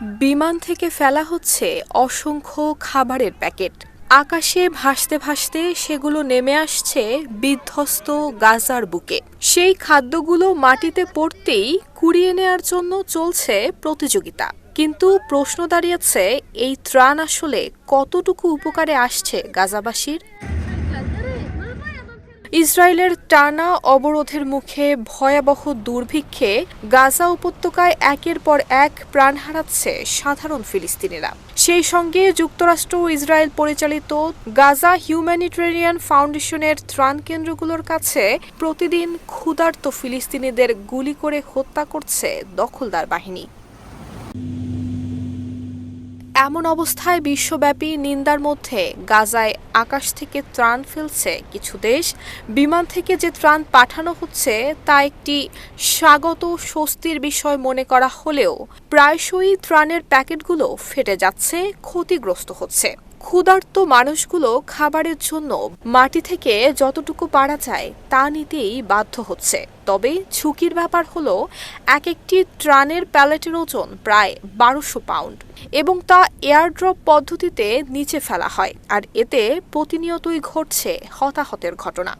বিমান থেকে ফেলা হচ্ছে অসংখ্য খাবারের প্যাকেট। আকাশে ভাসতে ভাসতে সেগুলো নেমে আসছে বিধ্বস্ত গাজার বুকে। সেই খাদ্যগুলো মাটিতে পড়তেই কুড়িয়ে নেয়ার জন্য চলছে প্রতিযোগিতা। কিন্তু প্রশ্ন দাঁড়িয়েছে, এই ত্রাণ আসলে কতটুকু উপকারে আসছে গাজাবাসীর? ইসরায়েলের টানা অবরোধের মুখে ভয়াবহ দুর্ভিক্ষে গাজা উপত্যকায় একের পর এক প্রাণ হারাচ্ছে সাধারণ ফিলিস্তিনিরা। সেই সঙ্গে যুক্তরাষ্ট্র ইসরায়েল পরিচালিত গাজা হিউম্যানিটেরিয়ান ফাউন্ডেশনের ত্রাণ কেন্দ্রগুলোর কাছে প্রতিদিন ক্ষুধার্ত ফিলিস্তিনিদের গুলি করে হত্যা করছে দখলদার বাহিনী। এমন অবস্থায় বিশ্বব্যাপী নিন্দার মধ্যে গাজায় আকাশ থেকে ত্রাণ ফেলছে কিছু দেশ। বিমান থেকে যে ত্রাণ পাঠানো হচ্ছে, তা একটি স্বাগত স্বস্তির বিষয় মনে করা হলেও প্রায়শই ত্রাণের প্যাকেটগুলো ফেটে যাচ্ছে, ক্ষতিগ্রস্ত হচ্ছে। ক্ষুধার্ত মানুষগুলো খাবারের জন্য মাটি থেকে যতটুকু পারা যায় তা নিতেই বাধ্য হচ্ছে। তবে ঝুঁকির ব্যাপার হল এক একটি ট্রানের প্যালেটের ওজন প্রায় বারোশো পাউন্ড এবং তা এয়ারড্রপ পদ্ধতিতে নিচে ফেলা হয়, আর এতে প্রতিনিয়তই ঘটছে হতাহতের ঘটনা।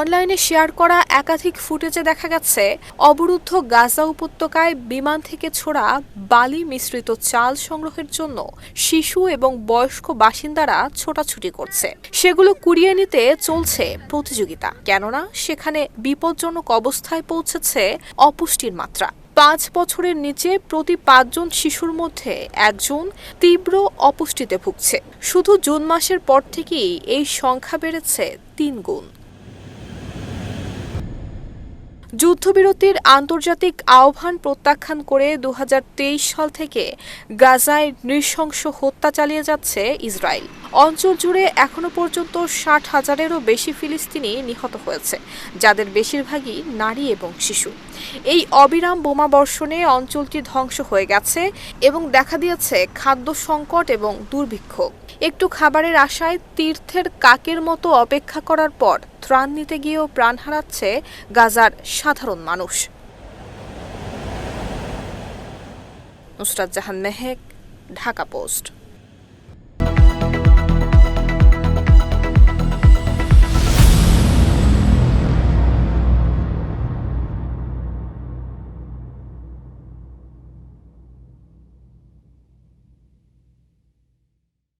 অনলাইনে শেয়ার করা একাধিক ফুটেজে দেখা গেছে, অবরুদ্ধ গাজা উপত্যকায় বিমান থেকে ছোড়া বালি মিশ্রিত চাল সংগ্রহের জন্য শিশু এবং বয়স্ক বাসিন্দারা ছোটাছুটি করছে। সেগুলো কুড়িয়ে নিতে চলছে প্রতিযোগিতা। কেননা, সেখানে বিপজ্জনক অবস্থায় পৌঁছেছে অপুষ্টির মাত্রা। পাঁচ বছরের নিচে প্রতি পাঁচজন শিশুর মধ্যে একজন তীব্র অপুষ্টিতে ভুগছে। শুধু জুন মাসের পর থেকেই এই সংখ্যা বেড়েছে তিন গুণ। যুদ্ধবিরতির আন্তর্জাতিক আহ্বান প্রত্যাখ্যান করে দু হাজার তেইশ সাল থেকে গাজায় নৃশংস হত্যা চালিয়ে যাচ্ছে ইসরায়েল। অঞ্চল জুড়ে এখনও পর্যন্ত ষাট হাজারেরও বেশি ফিলিস্তিনি নিহত হয়েছে, যাদের বেশিরভাগই নারী এবং শিশু। এই অবিরাম বোমাবর্ষণে অঞ্চলটি ধ্বংস হয়ে গেছে এবং দেখা দিয়েছে খাদ্য সংকট এবং দুর্ভিক্ষ। একটু খাবারের আশায় তীর্থের কাকের মতো অপেক্ষা করার পর ত্রাণ নিতে গিয়েও প্রাণ হারাচ্ছে গাজার সাধারণ মানুষ। নুসরাত জাহান মেহেক, ঢাকা পোস্ট।